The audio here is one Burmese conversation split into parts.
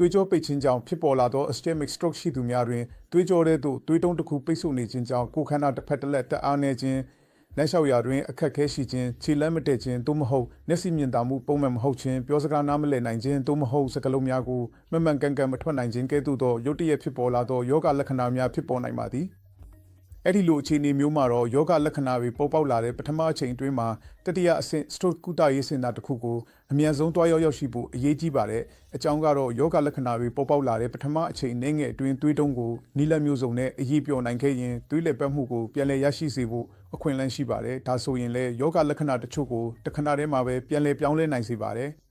သွေးကြောပိတ်ခြင်းကြောင့်ဖြစ်ပေါ်လာသော ischemic stroke ရှိသူများတွင်သွေးကြောထဲသို့သွေးတုံးတစ်ခုပိတ်ဆို့နေခြင်းကြောင့်ကိုယ်ခန္ဓာတစ်ဖက်တစ်လက်တက်အားနေခြင်းလက်လျှောက်ရာတွင်အခက်အခဲရှိခြင်းခြေလက်မတည့်ခြင်းသို့မဟုတ်မျက်စိမြင်သာမှုပုံမှန်မဟုတ်ခြင်းပြောစကားနားမလည်နိုင်ခြင်းသို့မဟုတ်စကားလုံးများကိုမမှန်ကန်ကန်မထွက်နိုင်ခြင်းကဲ့သို့သောရုတ်တရက်ဖြစ်ပေါ်လာသောယောဂလက္ခဏာများဖြစ်ပေါ်နိုင်ပါသည် အဲ့ဒီလိုအခြေအနေမျိုးမှာတော့ယောဂလက္ခဏာတွေပေါ်ပေါက်လာတဲ့ပထမအချိန်အတွင်းမှာတတိယအဆင့် stroke ကုသရေးစင်တာတစ်ခုကိုအမြန်ဆုံးတွားရောက်ရောက်ရှိဖို့အရေးကြီးပါတယ်။အကြောင်းကတော့ယောဂလက္ခဏာတွေပေါ်ပေါက်လာတဲ့ပထမအချိန်နှင်းငယ်အတွင်းသွေးတုံးကိုနီလမျိုးစုံနဲ့အရေးပြောနိုင်ခဲ့ရင်သွေးလက်ပတ်မှုကိုပြန်လည်ရရှိစေဖို့အခွင့်အလမ်းရှိပါတယ်။ဒါဆိုရင်လည်းယောဂလက္ခဏာတချို့ကိုတစ်ခဏတည်းမှာပဲပြန်လည်ပြောင်းလဲနိုင်စေပါတယ်။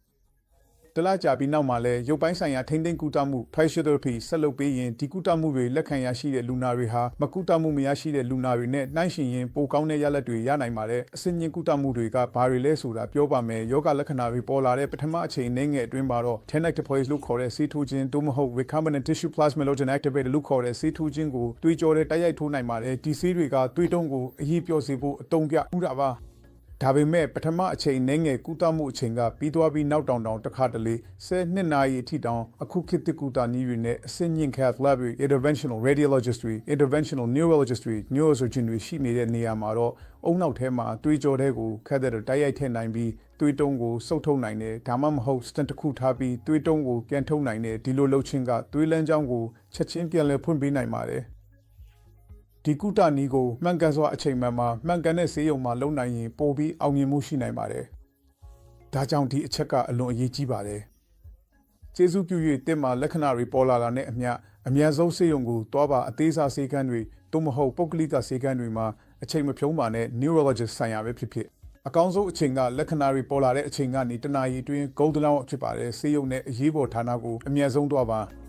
တလကြာပြီးနောက်မှာလဲရုပ်ပိုင်းဆိုင်ရာထိမ့်သိမ်းကုသမှု physiotherapy ဆက်လုပ်ပေးရင်ဒီကုသမှုတွေလက်ခံရရှိတဲ့လူနာတွေဟာမကုသမှုမရရှိတဲ့လူနာတွေနဲ့နှိုင်းယှဉ်ရင်ပိုကောင်းတဲ့ရလဒ်တွေရနိုင်ပါတယ်အဆင့်မြင့်ကုသမှုတွေကဘာတွေလဲဆိုတာပြောပါမယ်ယောဂလက္ခဏာတွေပေါ်လာတဲ့ပထမအချိန်နဲ့ငယ်အတွင်းမှာတော့ tenecteplase လို့ခေါ်တဲ့ဆေးထိုးခြင်းသို့မဟုတ် recombinant tissue plasmalogen activator လို့ခေါ်တဲ့ဆေးထိုးခြင်းကိုတွေးကြောတဲ့တိုက်ရိုက်ထိုးနိုင်ပါတယ်ဒီဆေးတွေကတွေးတုံးကိုအရေးပြောစေဖို့အတုံးပြဥတာပါ ဒါပေမဲ့ပထမအချိန်နဲ့ငယ်ကုသမှုအချိန်ကပြီးသွားပြီးနောက်တောင်တောင်တစ်ခါတလေ10နှစ်နာရီအထိတောင်အခုခေတ်သစ်ကုသနည်းတွေနဲ့အဆင့်မြင့် cath lab တွေ interventional radiologist တွေ interventional neurologist တွေ neurosurgeon တွေရှိနေတဲ့နေရာမှာတော့အုံနောက်ထဲမှာတွေးကြောတဲ့ကိုခက်တဲ့တိုက်ရိုက်ထည့်နိုင်ပြီးတွေးတုံးကိုစုပ်ထုတ်နိုင်တယ်ဒါမှမဟုတ် stent တစ်ခုထားပြီးတွေးတုံးကိုပြန်ထုတ်နိုင်တယ်ဒီလိုလုပ်ခြင်းကတွေးလန်းချောင်းကိုချက်ချင်းပြန်လည်ဖွင့်ပေးနိုင်ပါတယ် ဒီကုတနီးကိုမှန်ကန်စွာအချိန်မှန်မှာမှန်ကန်တဲ့ဆေးရုံမှာလုံနိုင်ရင်ပိုပြီးအောင်မြင်မှုရှိနိုင်ပါတယ်။ဒါကြောင့်ဒီအချက်ကအလွန်အရေးကြီးပါတယ်။ကျေးဇူးပြု၍တင်မှာလက္ခဏာတွေပေါ်လာတာနဲ့အမျှအများဆုံးဆေးရုံကိုတွားပါအသေးစားဆေးကမ်းတွေသို့မဟုတ်ပုဂ္ဂလိကဆေးကမ်းတွေမှာအချိန်မဖြုံးပါနဲ့ neurologist ဆိုင်ရာပဲဖြစ်ဖြစ်အကောင်းဆုံးအချိန်ကလက္ခဏာတွေပေါ်လာတဲ့အချိန်ကနေတနာရီအတွင်း golden hour ဖြစ်ပါတယ်ဆေးရုံနဲ့အရေးပေါ်ဌာနကိုအများဆုံးတွားပါ။